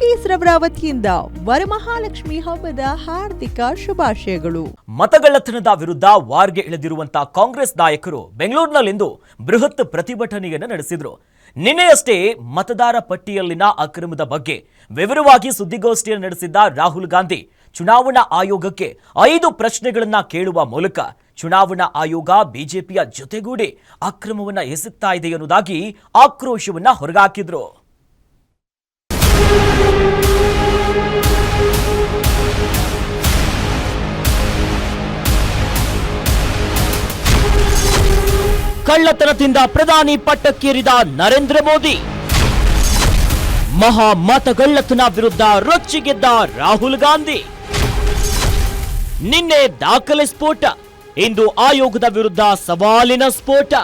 Cookies ರವರ ವತಿಯಿಂದ ವರಮಹಾಲಕ್ಷ್ಮಿ ಹಬ್ಬದ ಹಾರ್ದಿಕ ಶುಭಾಶಯಗಳು. ಮತಗಳ್ಳತನದ ವಿರುದ್ಧ ವಾರ್ಗೆ ಇಳಿದಿರುವಂತಹ ಕಾಂಗ್ರೆಸ್ ನಾಯಕರು ಬೆಂಗಳೂರಿನಲ್ಲಿಂದು ಬೃಹತ್ ಪ್ರತಿಭಟನೆಯನ್ನು ನಡೆಸಿದರು. ನಿನ್ನೆಯಷ್ಟೇ ಮತದಾರ ಪಟ್ಟಿಯಲ್ಲಿನ ಅಕ್ರಮದ ಬಗ್ಗೆ ವಿವರವಾಗಿ ಸುದ್ದಿಗೋಷ್ಠಿಯನ್ನು ನಡೆಸಿದ್ದ ರಾಹುಲ್ ಗಾಂಧಿ ಚುನಾವಣಾ ಆಯೋಗಕ್ಕೆ ಐದು ಪ್ರಶ್ನೆಗಳನ್ನ ಕೇಳುವ ಮೂಲಕ ಚುನಾವಣಾ ಆಯೋಗ ಬಿಜೆಪಿಯ ಜೊತೆಗೂಡಿ ಅಕ್ರಮವನ್ನ ಎಸಗ್ತಾ ಇದೆ ಎನ್ನುವುದಾಗಿ ಆಕ್ರೋಶವನ್ನ ಹೊರಗಾಕಿದ್ರು. ಕಳ್ಳತನದಿಂದ ಪ್ರಧಾನಿ ಪಟ್ಟಕ್ಕೇರಿದ ನರೇಂದ್ರ ಮೋದಿ. ಮಹಾ ಮತಗಳ್ಳತನ ವಿರುದ್ಧ ರೊಚ್ಚಿಗೆದ್ದ ರಾಹುಲ್ ಗಾಂಧಿ. ನಿನ್ನೆ ದಾಖಲೆ ಸ್ಫೋಟ. ಇಂದು ಆಯೋಗದ ವಿರುದ್ಧ ಸವಾಲಿನ ಸ್ಫೋಟ.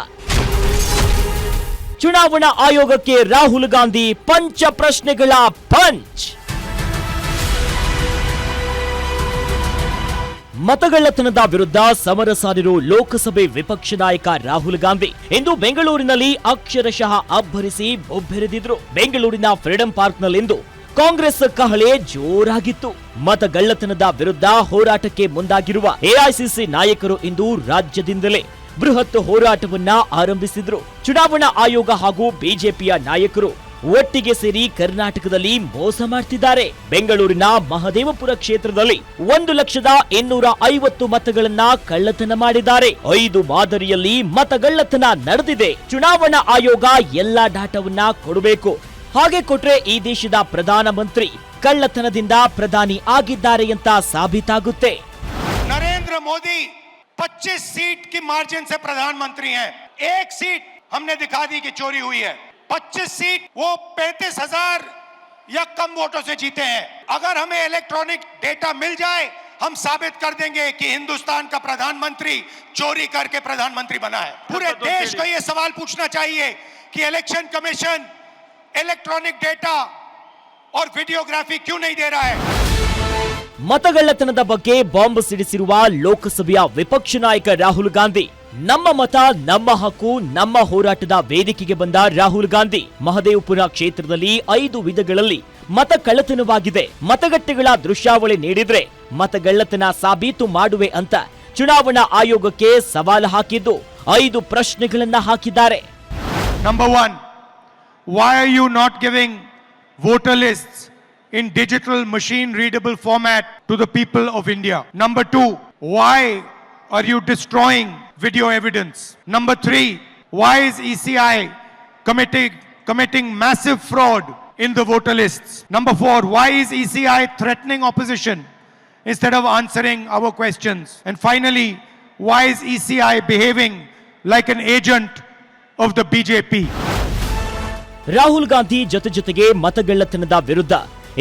ಚುನಾವಣಾ ಆಯೋಗಕ್ಕೆ ರಾಹುಲ್ ಗಾಂಧಿ ಪಂಚ ಪ್ರಶ್ನೆಗಳ ಪಂಚ್. ಮತಗಳ್ಳತನದ ವಿರುದ್ಧ ಸಮರ ಸಾರಿರು ಲೋಕಸಭೆ ವಿಪಕ್ಷ ನಾಯಕ ರಾಹುಲ್ ಗಾಂಧಿ ಇಂದು ಬೆಂಗಳೂರಿನಲ್ಲಿ ಅಕ್ಷರಶಃ ಅಬ್ಬರಿಸಿ ಬೊಬ್ಬೆರೆದಿದ್ರು. ಬೆಂಗಳೂರಿನ ಫ್ರೀಡಂ ಪಾರ್ಕ್ನಲ್ಲಿಂದು ಕಾಂಗ್ರೆಸ್ ಕಹಳೆ ಜೋರಾಗಿತ್ತು. ಮತಗಳ್ಳತನದ ವಿರುದ್ಧ ಹೋರಾಟಕ್ಕೆ ಮುಂದಾಗಿರುವ ಎಐಸಿಸಿ ನಾಯಕರು ಇಂದು ರಾಜ್ಯದಿಂದಲೇ ಬೃಹತ್ ಹೋರಾಟವನ್ನ ಆರಂಭಿಸಿದ್ರು. ಚುನಾವಣಾ ಆಯೋಗ ಹಾಗೂ ಬಿಜೆಪಿಯ ನಾಯಕರು ಒಟ್ಟಿಗೆ ಸೇರಿ ಕರ್ನಾಟಕದಲ್ಲಿ ಮೋಸ ಮಾಡ್ತಿದ್ದಾರೆ. ಬೆಂಗಳೂರಿನ ಮಹದೇವಪುರ ಕ್ಷೇತ್ರದಲ್ಲಿ ಒಂದು ಲಕ್ಷದ ಇನ್ನೂರ ಐವತ್ತು ಮತಗಳನ್ನ ಕಳ್ಳತನ ಮಾಡಿದ್ದಾರೆ. ಐದು ಮಾದರಿಯಲ್ಲಿ ಮತಗಳ್ಳತನ ನಡೆದಿದೆ. ಚುನಾವಣಾ ಆಯೋಗ ಎಲ್ಲಾ ಡಾಟಾವನ್ನ ಕೊಡಬೇಕು. ಹಾಗೆ ಕೊಟ್ರೆ ಈ ದೇಶದ ಪ್ರಧಾನಮಂತ್ರಿ ಕಳ್ಳತನದಿಂದ ಪ್ರಧಾನಿ ಆಗಿದ್ದಾರೆ ಅಂತ ಸಾಬೀತಾಗುತ್ತೆ. ನರೇಂದ್ರ ಮೋದಿ 25 सीट की मार्जिन से प्रधानमंत्री हैं। एक सीट हमने दिखा दी कि चोरी हुई है। 25 सीट वो पैंतीस हज़ार या कम वोटों से जीते हैं। अगर हमें इलेक्ट्रॉनिक डेटा मिल जाए हम साबित कर देंगे कि हिंदुस्तान का प्रधानमंत्री चोरी करके प्रधानमंत्री बना है। पूरे देश को यह सवाल पूछना चाहिए कि इलेक्शन कमीशन इलेक्ट्रॉनिक डेटा और वीडियोग्राफी क्यों नहीं दे रहा है? ಮತಗಳ್ಳತನದ ಬಗ್ಗೆ ಬಾಂಬ್ ಸಿಡಿಸಿರುವ ಲೋಕಸಭೆಯ ವಿಪಕ್ಷ ನಾಯಕ ರಾಹುಲ್ ಗಾಂಧಿ. ನಮ್ಮ ಮತ, ನಮ್ಮ ಹಕ್ಕು, ನಮ್ಮ ಹೋರಾಟದ ವೇದಿಕೆಗೆ ಬಂದ ರಾಹುಲ್ ಗಾಂಧಿ. ಮಹದೇವಪುರ ಕ್ಷೇತ್ರದಲ್ಲಿ ಐದು ವಿಧಗಳಲ್ಲಿ ಮತ ಕಳ್ಳತನವಾಗಿದೆ. ಮತಗಟ್ಟೆಗಳ ದೃಶ್ಯಾವಳಿ ನೀಡಿದ್ರೆ ಮತಗಳ್ಳತನ ಸಾಬೀತು ಮಾಡುವೆ ಅಂತ ಚುನಾವಣಾ ಆಯೋಗಕ್ಕೆ ಸವಾಲು ಹಾಕಿದ್ದು ಐದು ಪ್ರಶ್ನೆಗಳನ್ನ ಹಾಕಿದ್ದಾರೆ. Number one why are you not giving voter lists? in digital machine readable format to the people of India? Number two, why are you destroying video evidence? Number three, why is ECI committing, committing massive fraud in the voter lists? Number four, why is ECI threatening opposition instead of answering our questions? And finally, why is ECI behaving like an agent of the BJP? Rahul Gandhi ಜೊತೆ ಜೊತೆಗೆ ಮತಗಳ್ಳತನದ ವಿರುದ್ಧ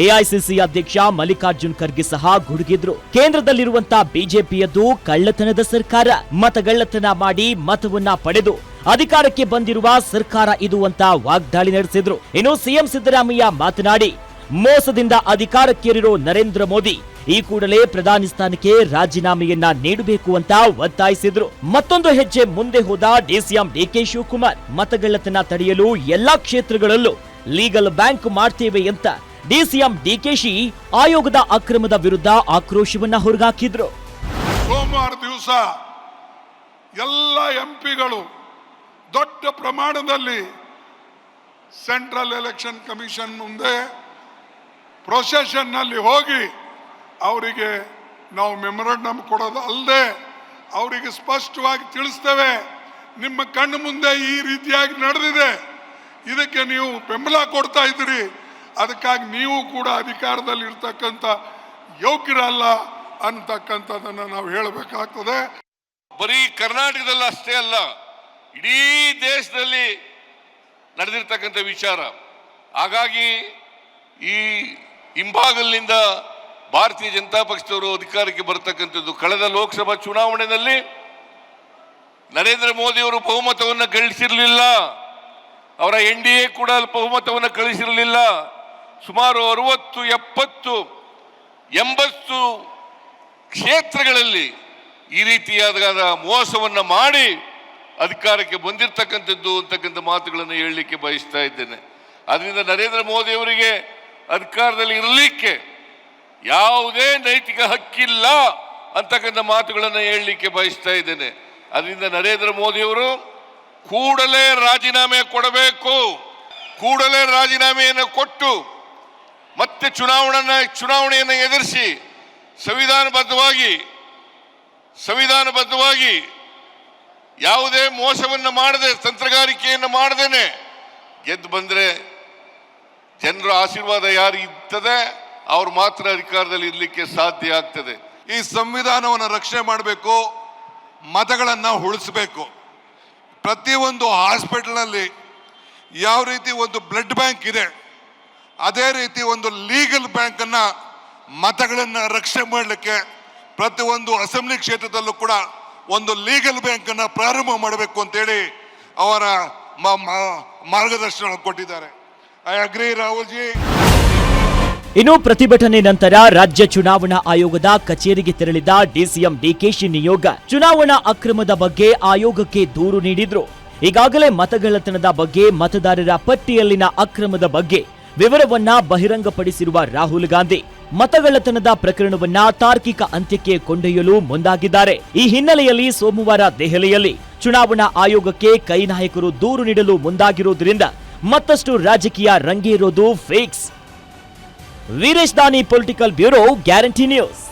AICC ಅಧ್ಯಕ್ಷ ಮಲ್ಲಿಕಾರ್ಜುನ್ ಖರ್ಗೆ ಸಹ ಗುಡುಗಿದ್ರು. ಕೇಂದ್ರದಲ್ಲಿರುವಂತ ಬಿಜೆಪಿಯದ್ದು ಕಳ್ಳತನದ ಸರ್ಕಾರ. ಮತಗಳ್ಳತನ ಮಾಡಿ ಮತವನ್ನ ಪಡೆದು ಅಧಿಕಾರಕ್ಕೆ ಬಂದಿರುವ ಸರ್ಕಾರ ಇದು ಅಂತ ವಾಗ್ದಾಳಿ ನಡೆಸಿದ್ರು. ಇನ್ನು ಸಿಎಂ ಸಿದ್ದರಾಮಯ್ಯ ಮಾತನಾಡಿ, ಮೋಸದಿಂದ ಅಧಿಕಾರಕ್ಕೇರಿರೋ ನರೇಂದ್ರ ಮೋದಿ ಈ ಕೂಡಲೇ ಪ್ರಧಾನಿ ಸ್ಥಾನಕ್ಕೆ ರಾಜೀನಾಮೆಯನ್ನ ನೀಡಬೇಕು ಅಂತ ಒತ್ತಾಯಿಸಿದ್ರು. ಮತ್ತೊಂದು ಹೆಜ್ಜೆ ಮುಂದೆ ಹೋದ ಡಿಸಿಎಂ ಡಿಕೆ ಶಿವಕುಮಾರ್, ಮತಗಳ್ಳತನ ತಡೆಯಲು ಎಲ್ಲಾ ಕ್ಷೇತ್ರಗಳಲ್ಲೂ ಲೀಗಲ್ ಬ್ಯಾಂಕ್ ಮಾಡ್ತೇವೆ ಅಂತ ಡಿಸಿಎಂ ಡಿಕೆಶಿ ಆಯೋಗದ ಅಕ್ರಮದ ವಿರುದ್ಧ ಆಕ್ರೋಶವನ್ನ ಹೊರಗಾಕಿದ್ರು. ಸೋಮವಾರ ದಿವಸ ಎಲ್ಲ ಎಂಪಿಗಳು ದೊಡ್ಡ ಪ್ರಮಾಣದಲ್ಲಿ ಸೆಂಟ್ರಲ್ ಎಲೆಕ್ಷನ್ ಕಮಿಷನ್ ಮುಂದೆ ಪ್ರೊಸೆಷನ್ನಲ್ಲಿ ಹೋಗಿ ಅವರಿಗೆ ನಾವು ಮೆಮೊರಂಡಮ್ ಕೊಡೋದು ಅಲ್ಲದೆ ಅವರಿಗೆ ಸ್ಪಷ್ಟವಾಗಿ ತಿಳಿಸ್ತೇವೆ. ನಿಮ್ಮ ಕಣ್ಣು ಮುಂದೆ ಈ ರೀತಿಯಾಗಿ ನಡೆದಿದೆ. ಇದಕ್ಕೆ ನೀವು ಬೆಂಬಲ ಕೊಡ್ತಾ ಇದ್ದೀರಿ. ಅದಕ್ಕಾಗಿ ನೀವು ಕೂಡ ಅಧಿಕಾರದಲ್ಲಿ ಇರ್ತಕ್ಕಂಥ ಯೋಗ್ಯರಲ್ಲ ಅಂತಕ್ಕಂಥದ್ದನ್ನು ನಾವು ಹೇಳಬೇಕಾಗ್ತದೆ. ಬರೀ ಕರ್ನಾಟಕದಲ್ಲಿ ಅಷ್ಟೇ ಅಲ್ಲ, ಇಡೀ ದೇಶದಲ್ಲಿ ನಡೆದಿರ್ತಕ್ಕಂಥ ವಿಚಾರ. ಹಾಗಾಗಿ ಈ ಹಿಂಭಾಗಲಿನಿಂದ ಭಾರತೀಯ ಜನತಾ ಪಕ್ಷದವರು ಅಧಿಕಾರಕ್ಕೆ ಬರತಕ್ಕಂಥದ್ದು ಕಳೆದ ಲೋಕಸಭಾ ಚುನಾವಣೆಯಲ್ಲಿ ನರೇಂದ್ರ ಮೋದಿ ಅವರು ಬಹುಮತವನ್ನು ಗಳಿಸಿರಲಿಲ್ಲ. ಅವರ ಎನ್ ಡಿ ಎ ಕೂಡ ಬಹುಮತವನ್ನು ಗಳಿಸಿರಲಿಲ್ಲ. ಸುಮಾರು ಅರುವತ್ತು, ಎಪ್ಪತ್ತು, ಎಂಬತ್ತು ಕ್ಷೇತ್ರಗಳಲ್ಲಿ ಈ ರೀತಿಯಾದ ಮೋಸವನ್ನು ಮಾಡಿ ಅಧಿಕಾರಕ್ಕೆ ಬಂದಿರತಕ್ಕಂಥದ್ದು ಅಂತಕ್ಕಂಥ ಮಾತುಗಳನ್ನು ಹೇಳಲಿಕ್ಕೆ ಬಯಸ್ತಾ ಇದ್ದೇನೆ. ಅದರಿಂದ ನರೇಂದ್ರ ಮೋದಿ ಅವರಿಗೆ ಅಧಿಕಾರದಲ್ಲಿ ಇರಲಿಕ್ಕೆ ಯಾವುದೇ ನೈತಿಕ ಹಕ್ಕಿಲ್ಲ ಅಂತಕ್ಕಂಥ ಮಾತುಗಳನ್ನು ಹೇಳಲಿಕ್ಕೆ ಬಯಸ್ತಾ ಇದ್ದೇನೆ. ಅದರಿಂದ ನರೇಂದ್ರ ಮೋದಿಯವರು ಕೂಡಲೇ ರಾಜೀನಾಮೆ ಕೊಡಬೇಕು. ಕೂಡಲೇ ರಾಜೀನಾಮೆಯನ್ನು ಕೊಟ್ಟು ಮತ್ತೆ ಚುನಾವಣೆಯನ್ನ ಚುನಾವಣೆಯನ್ನು ಎದುರಿಸಿ ಸಂವಿಧಾನಬದ್ಧವಾಗಿ ಸಂವಿಧಾನಬದ್ಧವಾಗಿ ಯಾವುದೇ ಮೋಸವನ್ನು ಮಾಡದೆ, ತಂತ್ರಗಾರಿಕೆಯನ್ನು ಮಾಡದೇನೆ ಗೆದ್ದು ಬಂದರೆ ಜನರ ಆಶೀರ್ವಾದ ಯಾರು ಇರ್ತದೆ, ಅವ್ರು ಮಾತ್ರ ಅಧಿಕಾರದಲ್ಲಿ ಇರಲಿಕ್ಕೆ ಸಾಧ್ಯ ಆಗ್ತದೆ. ಈ ಸಂವಿಧಾನವನ್ನು ರಕ್ಷಣೆ ಮಾಡಬೇಕು, ಮತಗಳನ್ನು ಉಳಿಸಬೇಕು. ಪ್ರತಿಯೊಂದು ಹಾಸ್ಪಿಟಲ್ನಲ್ಲಿ ಯಾವ ರೀತಿ ಒಂದು ಬ್ಲಡ್ ಬ್ಯಾಂಕ್ ಇದೆ ಅದೇ ರೀತಿ ಒಂದು ಲೀಗಲ್ ಬ್ಯಾಂಕನ್ನು ಮತಗಳನ್ನು ರಕ್ಷಣೆ ಮಾಡಲಿಕ್ಕೆ ಪ್ರತಿಯೊಂದು ಅಸೆಂಬ್ಲಿ ಕ್ಷೇತ್ರದಲ್ಲೂ ಕೂಡ ಒಂದು ಲೀಗಲ್ ಬ್ಯಾಂಕನ್ನು ಪ್ರಾರಂಭ ಮಾಡಬೇಕು ಅಂತೇಳಿ ಅವರ ಮಾರ್ಗದರ್ಶನ ಕೊಟ್ಟಿದ್ದಾರೆ. ಐ ಅಗ್ರಿ ರಾಹುಲ್ ಜಿ ಇನ್ನು ಪ್ರತಿಭಟನೆ ನಂತರ ರಾಜ್ಯ ಚುನಾವಣಾ ಆಯೋಗದ ಕಚೇರಿಗೆ ತೆರಳಿದ ಡಿಸಿಎಂ ಡಿಕೆಶಿ ನಿಯೋಗ ಚುನಾವಣಾ ಅಕ್ರಮದ ಬಗ್ಗೆ ಆಯೋಗಕ್ಕೆ ದೂರು ನೀಡಿದ್ರು. ಈಗಾಗಲೇ ಮತಗಳತನದ ಬಗ್ಗೆ ಮತದಾರರ ಪಟ್ಟಿಯಲ್ಲಿನ ಅಕ್ರಮದ ಬಗ್ಗೆ ವಿವರವನ್ನ ಬಹಿರಂಗಪಡಿಸಿರುವ ರಾಹುಲ್ ಗಾಂಧಿ ಮತಗಳ್ಳತನದ ಪ್ರಕರಣವನ್ನ ತಾರ್ಕಿಕ ಅಂತ್ಯಕ್ಕೆ ಕೊಂಡೊಯ್ಯಲು ಮುಂದಾಗಿದ್ದಾರೆ. ಈ ಹಿನ್ನೆಲೆಯಲ್ಲಿ ಸೋಮವಾರ ದೆಹಲಿಯಲ್ಲಿ ಚುನಾವಣಾ ಆಯೋಗಕ್ಕೆ ಕೈ ನಾಯಕರು ದೂರು ನೀಡಲು ಮುಂದಾಗಿರುವುದರಿಂದ ಮತ್ತಷ್ಟು ರಾಜಕೀಯ ರಂಗೇರೋದು ಫಿಕ್ಸ್. ವೀರೇಶ್ ದಾನಿ ಪೊಲಿಟಿಕಲ್ ಬ್ಯೂರೋ, ಗ್ಯಾರಂಟಿ ನ್ಯೂಸ್.